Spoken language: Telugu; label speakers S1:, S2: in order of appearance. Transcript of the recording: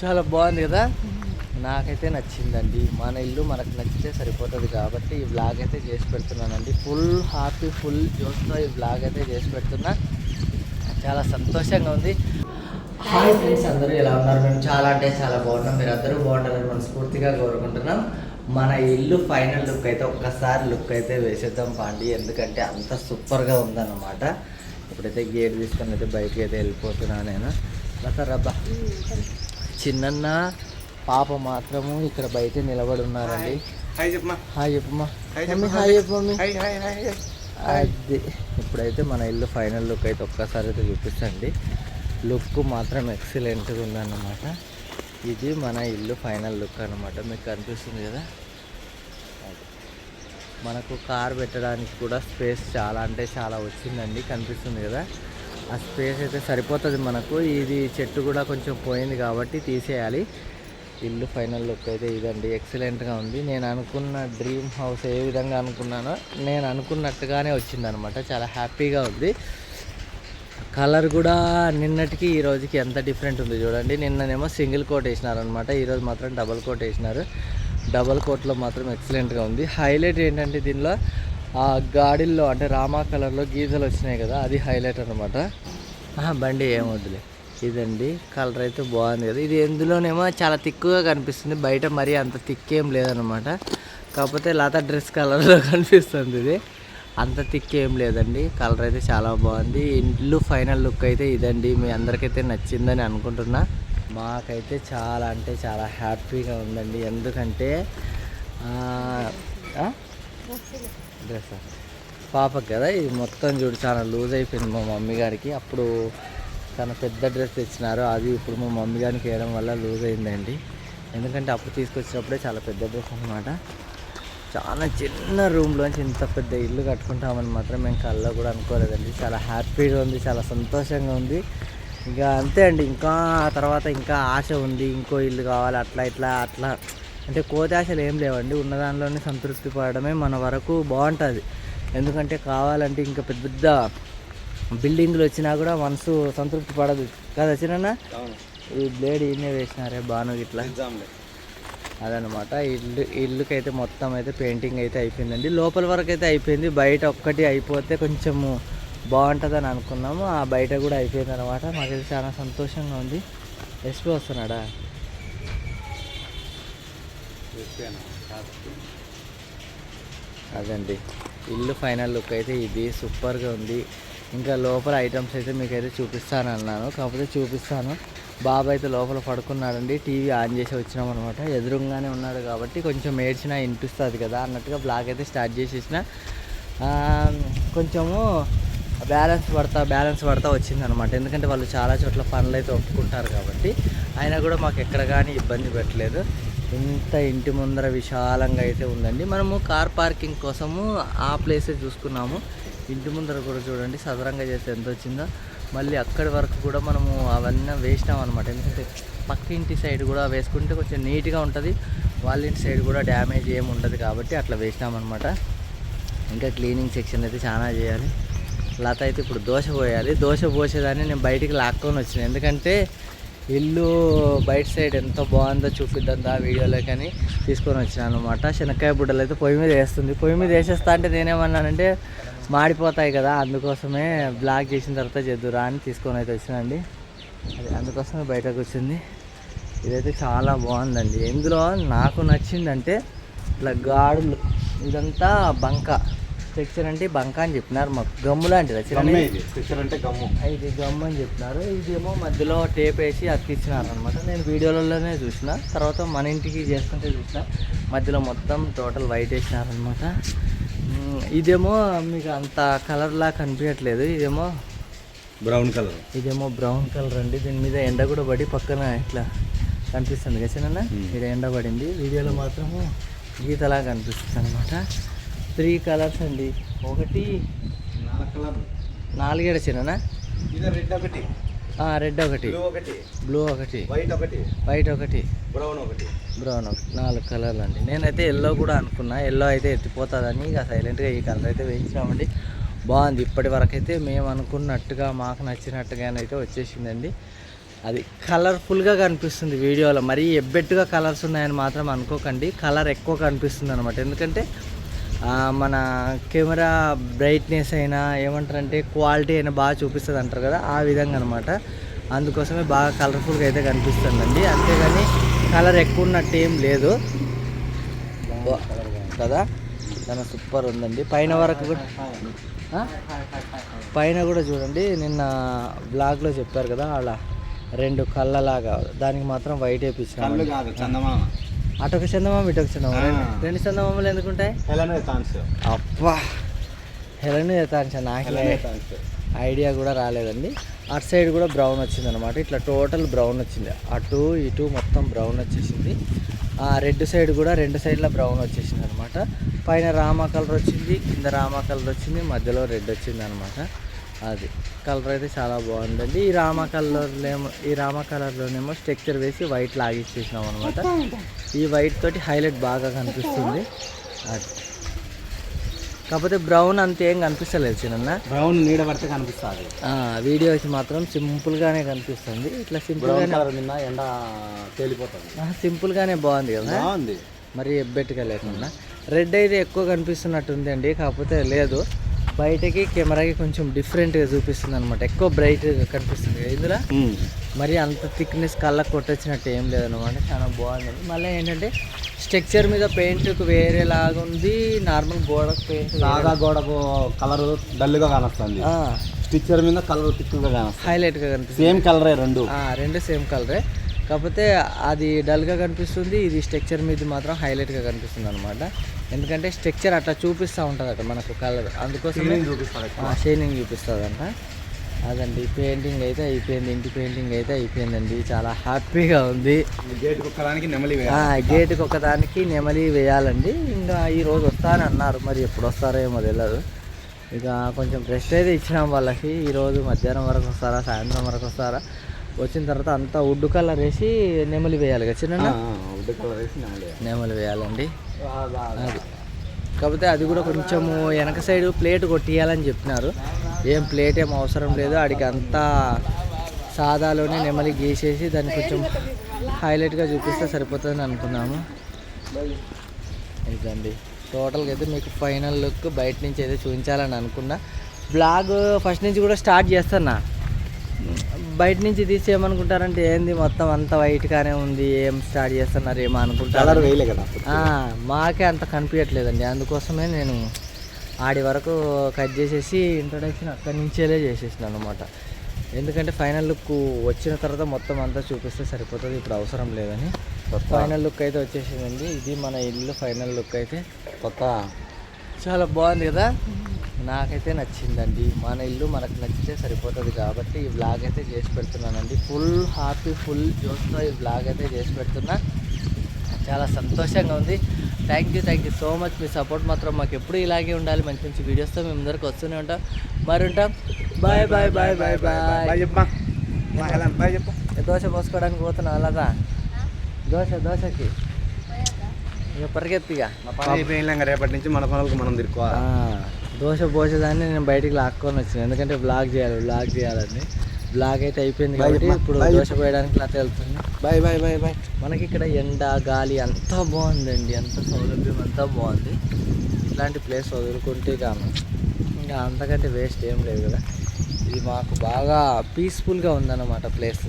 S1: చాలా బాగుంది కదా? నాకైతే నచ్చిందండి. మన ఇల్లు మనకు నచ్చితే సరిపోతుంది కాబట్టి ఈ బ్లాగ్ అయితే చేసి పెడుతున్నానండి. ఫుల్ హ్యాపీ ఫుల్ జోష్తో ఈ బ్లాగ్ అయితే చేసి పెడుతున్నా. చాలా సంతోషంగా ఉంది. హాయ్ ఫ్రెండ్స్ అందరూ ఎలా ఉన్నారు? మేము చాలా అంటే చాలా బాగున్నాం. మీరు అందరూ బాగుంటారని మనస్ఫూర్తిగా కోరుకుంటున్నాం. మన ఇల్లు ఫైనల్ లుక్ అయితే ఒక్కసారి లుక్ అయితే వేసేద్దాం పాండి. ఎందుకంటే అంత సూపర్గా ఉందన్నమాట. ఇప్పుడైతే గేట్ తీసుకొని అయితే బయటికి అయితే వెళ్ళిపోతున్నా నేను. లత రబ్బా చిన్న పాప మాత్రము ఇక్కడ బయట నిలబడి ఉన్నారండి
S2: హాయ్ చెప్పమా
S1: హాయ్ చెప్పమ్మా.
S2: హాయ్
S1: అది. ఇప్పుడైతే మన ఇల్లు ఫైనల్ లుక్ అయితే ఒక్కసారి అయితే చూపిస్తండి. లుక్ మాత్రం ఎక్సలెంట్గా ఉందన్నమాట. ఇది మన ఇల్లు ఫైనల్ లుక్ అన్నమాట. మీకు కనిపిస్తుంది కదా. మనకు కార్ పెట్టడానికి కూడా స్పేస్ చాలా అంటే చాలా వచ్చిందండి. కనిపిస్తుంది కదా? ఆ స్పేస్ అయితే సరిపోతుంది మనకు. ఇది చెట్టు కూడా కొంచెం పోయింది కాబట్టి తీసేయాలి. ఇల్లు ఫైనల్ లుక్ అయితే ఇదండి. ఎక్సలెంట్గా ఉంది. నేను అనుకున్న డ్రీమ్ హౌస్ ఏ విధంగా అనుకున్నానో నేను అనుకున్నట్టుగానే వచ్చిందనమాట. చాలా హ్యాపీగా ఉంది. కలర్ కూడా నిన్నటికి ఈ రోజుకి ఎంత డిఫరెంట్ ఉంది చూడండి. నిన్ననేమో సింగిల్ కోట్ వేసినారనమాట. ఈరోజు మాత్రం డబల్ కోట్ వేసినారు. డబల్ కోట్లో మాత్రం ఎక్సలెంట్గా ఉంది. హైలైట్ ఏంటంటే దీనిలో ఆ గాడిల్లో అంటే రామా కలర్లో గీతలు వచ్చినాయి కదా అది హైలైట్ అనమాట బండి ఏం ఇదండి కలర్ అయితే బాగుంది కదా. ఇది ఎందులోనేమో చాలా తిక్కుగా కనిపిస్తుంది. బయట మరీ అంత తిక్కేం లేదనమాట కాకపోతే లత డ్రెస్ కలర్లో కనిపిస్తుంది ఇది. అంత తిక్కేం లేదండి. కలర్ అయితే చాలా బాగుంది. ఇల్లు ఫైనల్ లుక్ అయితే ఇదండి. మీ అందరికైతే నచ్చిందని అనుకుంటున్నా. మాకైతే చాలా అంటే చాలా హ్యాపీగా ఉందండి. ఎందుకంటే డ్రెస్ పాపకి కదా ఇది మొత్తం చూడు చాలా లూజ్ అయిపోయింది మా మమ్మీ గారికి. అప్పుడు తన పెద్ద డ్రెస్ తెచ్చినారు అది ఇప్పుడు మా మమ్మీ గారికి వేయడం వల్ల లూజ్ అయిందండి. ఎందుకంటే అప్పుడు తీసుకొచ్చినప్పుడే చాలా పెద్ద డ్రెస్ అనమాట చాలా చిన్న రూమ్లోంచి ఇంత పెద్ద ఇల్లు కట్టుకుంటామని మాత్రం మేము కళ్ళలో కూడా అనుకోలేదండి. చాలా హ్యాపీగా ఉంది చాలా సంతోషంగా ఉంది. ఇక అంతే అండి ఇంకా తర్వాత ఇంకా ఆశ ఉంది ఇంకో ఇల్లు కావాలి అట్లా ఇట్లా అట్లా. అంటే కోతి ఆశలు ఏం లేవండి. ఉన్న దానిలోనే సంతృప్తి పడడమే మన వరకు బాగుంటుంది. ఎందుకంటే కావాలంటే ఇంకా పెద్ద పెద్ద బిల్డింగ్లు వచ్చినా కూడా మనసు సంతృప్తి పడదు. కదా చిన్న ఈ బ్లేడ్ ఈయనే వేసినారే బాను ఇట్లా అదనమాట ఇల్లు ఇల్లుకి అయితే మొత్తం అయితే పెయింటింగ్ అయితే అయిపోయిందండి. లోపల వరకు అయితే అయిపోయింది. బయట ఒక్కటి అయిపోతే కొంచెము బాగుంటుందని అనుకున్నాము. ఆ బయట కూడా అయిపోయింది అనమాట మాకైతే చాలా సంతోషంగా ఉంది. ఎస్పీ వస్తున్నాడా? అదండి. ఇల్లు ఫైనల్ లుక్ అయితే ఇది. సూపర్గా ఉంది. ఇంకా లోపల ఐటమ్స్ అయితే మీకైతే చూపిస్తాను అన్నాను కాకపోతే చూపిస్తాను. బాబు అయితే లోపల పడుకున్నాడండి. టీవీ ఆన్ చేసి వచ్చినాం అనమాట ఎదురుగానే ఉన్నాడు కాబట్టి కొంచెం ఏడ్చినా వినిపిస్తుంది కదా అన్నట్టుగా బ్లాగ్ అయితే స్టార్ట్ చేసేసిన. కొంచెము బ్యాలెన్స్ పడతా బ్యాలెన్స్ పడతా వచ్చిందనమాట ఎందుకంటే వాళ్ళు చాలా చోట్ల పనులు అయితే ఒప్పుకుంటారు కాబట్టి. అయినా కూడా మాకు ఎక్కడ కానీ ఇబ్బంది పెట్టలేదు. ఇంత ఇంటి ముందర విశాలంగా అయితే ఉందండి. మనము కార్ పార్కింగ్ కోసము ఆ ప్లేసే చూసుకున్నాము. ఇంటి ముందర కూడా చూడండి సదరంగా చేస్తే ఎంత వచ్చిందో. మళ్ళీ అక్కడి వరకు కూడా మనము అవన్నీ వేసినాం అనమాట ఎందుకంటే పక్క ఇంటి సైడ్ కూడా వేసుకుంటే కొంచెం నీట్గా ఉంటుంది. వాళ్ళ ఇంటి సైడ్ కూడా డ్యామేజ్ ఏమి ఉండదు కాబట్టి అట్లా వేసినామన్నమాట ఇంకా క్లీనింగ్ సెక్షన్ అయితే చాలా చేయాలి. లత అయితే ఇప్పుడు దోశ పోయాలి. దోశ పోసేదాన్ని నేను బయటికి లాక్కొని వచ్చిన. ఎందుకంటే ఇల్లు బయట సైడ్ ఎంత బాగుందో చూపిద్దాం ఆ వీడియోలో కానీ తీసుకొని వచ్చినాను అనమాట శనక్కాయ బుడ్డలు అయితే పొయ్యి మీద వేస్తుంది. పొయ్యి మీద వేసేస్తా అంటే నేనేమన్నానంటే మాడిపోతాయి కదా అందుకోసమే బ్లాక్ చేసిన తర్వాత చేద్దురా అని తీసుకొని అయితే వచ్చినండి అది అందుకోసమే బయటకు వచ్చింది ఇదైతే చాలా బాగుందండి. ఇందులో నాకు నచ్చిందంటే ఇట్లా గాడులు ఇదంతా బంక. టెక్చర్ అంటే బంక అని చెప్పినారు మాకు. గమ్ము లాంటిది
S2: గమ్మే ఇది. స్టిక్కర్ అంటే గమ్ము.
S1: ఇది గమ్ అని చెప్పినారు. ఇదేమో మధ్యలో టేప్ వేసి అతికిచ్చినారు అనమాట నేను వీడియోలలోనే చూసిన తర్వాత మన ఇంటికి చేసుకుంటే చూసిన మధ్యలో మొత్తం టోటల్ వైట్ వేసినారనమాట ఇదేమో మీకు అంత కలర్లా కనిపించట్లేదు. ఇదేమో
S2: బ్రౌన్ కలర్
S1: ఇదేమో బ్రౌన్ కలర్ అండి. దీని మీద ఎండ కూడా పడి పక్కన ఇట్లా కనిపిస్తుంది కదా చిన్న. ఇక్కడ ఎండ పడింది. వీడియోలో మాత్రము గీతలా కనిపిస్తుంది అనమాట త్రీ కలర్స్ అండి. ఒకటి నాలుగేడ చిన్న
S2: రెడ్ ఒకటి.
S1: రెడ్ ఒకటి.
S2: బ్లూ ఒకటి. వైట్ ఒకటి.
S1: వైట్ ఒకటి.
S2: బ్రౌన్ ఒకటి.
S1: బ్రౌన్ ఒకటి. నాలుగు కలర్లు అండి. నేనైతే ఎల్లో కూడా అనుకున్నా. ఎల్లో అయితే ఎత్తిపోతుందని ఇక సైలెంట్గా ఈ కలర్ అయితే వేయించామండి బాగుంది. ఇప్పటి వరకు అయితే మేము అనుకున్నట్టుగా మాకు నచ్చినట్టుగానైతే వచ్చేసిందండి. అది కలర్ఫుల్గా కనిపిస్తుంది వీడియోలో. మరీ ఎబ్బెట్టుగా కలర్స్ ఉన్నాయని మాత్రం అనుకోకండి. కలర్ ఎక్కువ కనిపిస్తుంది అనమాట ఎందుకంటే మన కెమెరా బ్రైట్నెస్ అయినా ఏమంటారంటే క్వాలిటీ అయినా బాగా చూపిస్తుంది అంటారు కదా ఆ విధంగా అనమాట అందుకోసమే బాగా కలర్ఫుల్గా అయితే కనిపిస్తుందండి. అంతేగాని కలర్ ఎక్కువ ఉన్నట్టు ఏం లేదు. కదా? చాలా సూపర్ ఉందండి. పైన వరకు కూడా? పైన కూడా చూడండి. నిన్న బ్లాగ్లో చెప్పారు కదా అలా రెండు కళ్ళలాగా. దానికి మాత్రం వైట్
S2: చందమామ.
S1: అటొక చందమామ ఇటొక చందమామ. రెండు- చందమామలు ఎందుకుంటాయి? అబ్బా! హెలన్ నాకు ఐడియా కూడా రాలేదండి. అటు సైడ్ కూడా బ్రౌన్ వచ్చింది అనమాట ఇట్లా టోటల్ బ్రౌన్ వచ్చింది. అటు ఇటు మొత్తం బ్రౌన్ వచ్చేసింది. ఆ రెడ్ సైడ్ కూడా రెండు సైడ్ల బ్రౌన్ వచ్చేసింది అనమాట పైన రామా కలర్ వచ్చింది కింద రామా కలర్ వచ్చింది మధ్యలో రెడ్ వచ్చింది అనమాట అది. కలర్ అయితే చాలా బాగుందండి. ఈ రామా కలర్లేమో ఈ రామా కలర్లోనేమో స్ట్రక్చర్ వేసి వైట్ లాగిచ్చేసినాం అనమాట ఈ వైట్ తోటి హైలైట్ బాగా కనిపిస్తుంది. అది. కాకపోతే బ్రౌన్ అంతేం కనిపిస్తలేదు చిన్న
S2: బ్రౌన్ నీడ పడితే కనిపిస్తుంది.
S1: వీడియోకి మాత్రం సింపుల్గానే కనిపిస్తుంది. ఇట్లా
S2: నిన్న ఎండ తేలిపోతుంది.
S1: సింపుల్గానే బాగుంది కదా?
S2: బాగుంది.
S1: మరి ఎబ్బెట్టుగా లేకుండా. రెడ్ అయితే ఎక్కువ కనిపిస్తున్నట్టుంది అండి కాకపోతే లేదు. బయటకి కెమెరాకి కొంచెం డిఫరెంట్గా చూపిస్తుంది అనమాట ఎక్కువ బ్రైట్గా కనిపిస్తుంది ఇందులో? మరి అంత థిక్నెస్ కళ్ళకు కొట్టొచ్చినట్టు ఏం లేదన్నమాట. చాలా బాగుంది. మళ్ళీ ఏంటంటే స్ట్రక్చర్ మీద పెయింట్ వేరేలాగా ఉంది. నార్మల్ గోడకు పెయింట్
S2: సాదా గోడకు కలర్ డల్గా కానొస్తుంది. స్టిచ్చర్ మీద కలర్ తిక్కుగా కానొస్తుంది.
S1: హైలైట్గా కనిపిస్తుంది.
S2: సేమ్ కలరే రెండు.
S1: ఆ, రెండు సేమ్ కలరే కాకపోతే అది డల్గా కనిపిస్తుంది. ఇది స్ట్రక్చర్ మీద మాత్రం హైలైట్గా కనిపిస్తుంది అనమాట ఎందుకంటే స్ట్రక్చర్ అట్లా చూపిస్తూ ఉంటుంది అట మనకు కలర్. అందుకోసం షైనింగ్ చూపిస్తుంది అంట అదండి పెయింటింగ్ అయితే అయిపోయింది ఇంటి పెయింటింగ్ అయితే అయిపోయిందండి. చాలా హ్యాపీగా ఉంది. గేటుకి ఒకదానికి నెమలి వేయాలండి. ఇంకా ఈ రోజు వస్తారని అన్నారు. మరి ఎప్పుడు వస్తారో ఏమో తెలియదు ఇక కొంచెం రెస్ట్ అయితే ఇచ్చినాం వాళ్ళకి. ఈరోజు మధ్యాహ్నం వరకు వస్తారా సాయంత్రం వరకు వస్తారా? వచ్చిన తర్వాత అంతా వుడ్ కలర్ వేసి నెమలి వేయాలి కదా చిన్న
S2: వుడ్ కలర్ వేసి నెమలి
S1: నెమలి వేయాలండి. అది. కాకపోతే అది కూడా కొంచెము వెనక సైడ్ ప్లేట్ కొట్టియాలని చెప్పినారు. ఏం ప్లేట్ ఏం అవసరం లేదు. ఆడికి అంతా సాదాలోనే నెమలి గీసేసి దాన్ని కొంచెం హైలైట్గా చూపిస్తే సరిపోతుందని అనుకున్నాము. ఇదండి టోటల్గా అయితే మీకు ఫైనల్ లుక్ బయట నుంచి అయితే చూపించాలని అనుకున్నా. బ్లాగ్ ఫస్ట్ నుంచి కూడా స్టార్ట్ చేస్తున్నా బయట నుంచి తీసి ఏమనుకుంటారంటే ఏంది మొత్తం అంత వైట్గానే ఉంది ఏం స్టార్ట్ చేస్తున్నారు ఏమో అనుకుంటారు. మాకే అంత కనిపించట్లేదండి. అందుకోసమే నేను ఆడి వరకు కట్ చేసేసి ఇంట్రొడక్షన్ అక్కడి నుంచేలే చేసేసిన అనమాట ఎందుకంటే ఫైనల్ లుక్ వచ్చిన తర్వాత మొత్తం అంతా చూపిస్తే సరిపోతుంది ఇప్పుడు అవసరం లేదని. ఫైనల్ లుక్ అయితే వచ్చేసిందండి. ఇది మన ఇల్లు ఫైనల్ లుక్ అయితే
S2: కొత్త.
S1: చాలా బాగుంది కదా? నాకైతే నచ్చిందండి. మన ఇల్లు మనకు నచ్చితే సరిపోతుంది కాబట్టి ఈ బ్లాగ్ అయితే చేసి పెడుతున్నానండి. ఫుల్ హ్యాపీ ఫుల్ జోస్తో ఈ బ్లాగ్ అయితే చేసి పెడుతున్నా. చాలా సంతోషంగా ఉంది. Thank you thank you so much me support మాత్రం మాకు ఎప్పుడు ఇలాగే ఉండాలి. మంచి మంచి వీడియోస్తో మేము ముందరకు వస్తూనే ఉంటాం. మరి ఉంటాం bye bye bye bye bye
S2: చెప్పమ్మా బాయ్ చెప్పు
S1: దోశ పోసుకోవడానికి పోతున్నా అలాగా? దోశ దోశకి? ఇక పరిగెత్తిగా
S2: రేపటి నుంచి మన పనులకు మనం తిరుక్కోవాలి?
S1: ఆ, దోశ పోసేదాన్ని నేను బయటికి లాక్కొని వచ్చిన. ఎందుకంటే బ్లాగ్ చేయాలి బ్లాగ్ చేయాలని బ్లాగ్ అయితే అయిపోయింది కాబట్టి. ఇప్పుడు దోశ పోయడానికి నాకు వెళ్తుంది.
S2: బాయ్ బాయ్ బాయ్ బాయ్
S1: మనకి ఇక్కడ ఎండ గాలి అంతా బాగుందండి. అంత సౌలభ్యం అంతా బాగుంది. ఇట్లాంటి ప్లేస్ వదులుకుంటే ఇక ఇంకా అంతకంటే వేస్ట్ ఏం లేదు కదా. ఇది మాకు బాగా పీస్ఫుల్గా ఉందన్నమాట ప్లేస్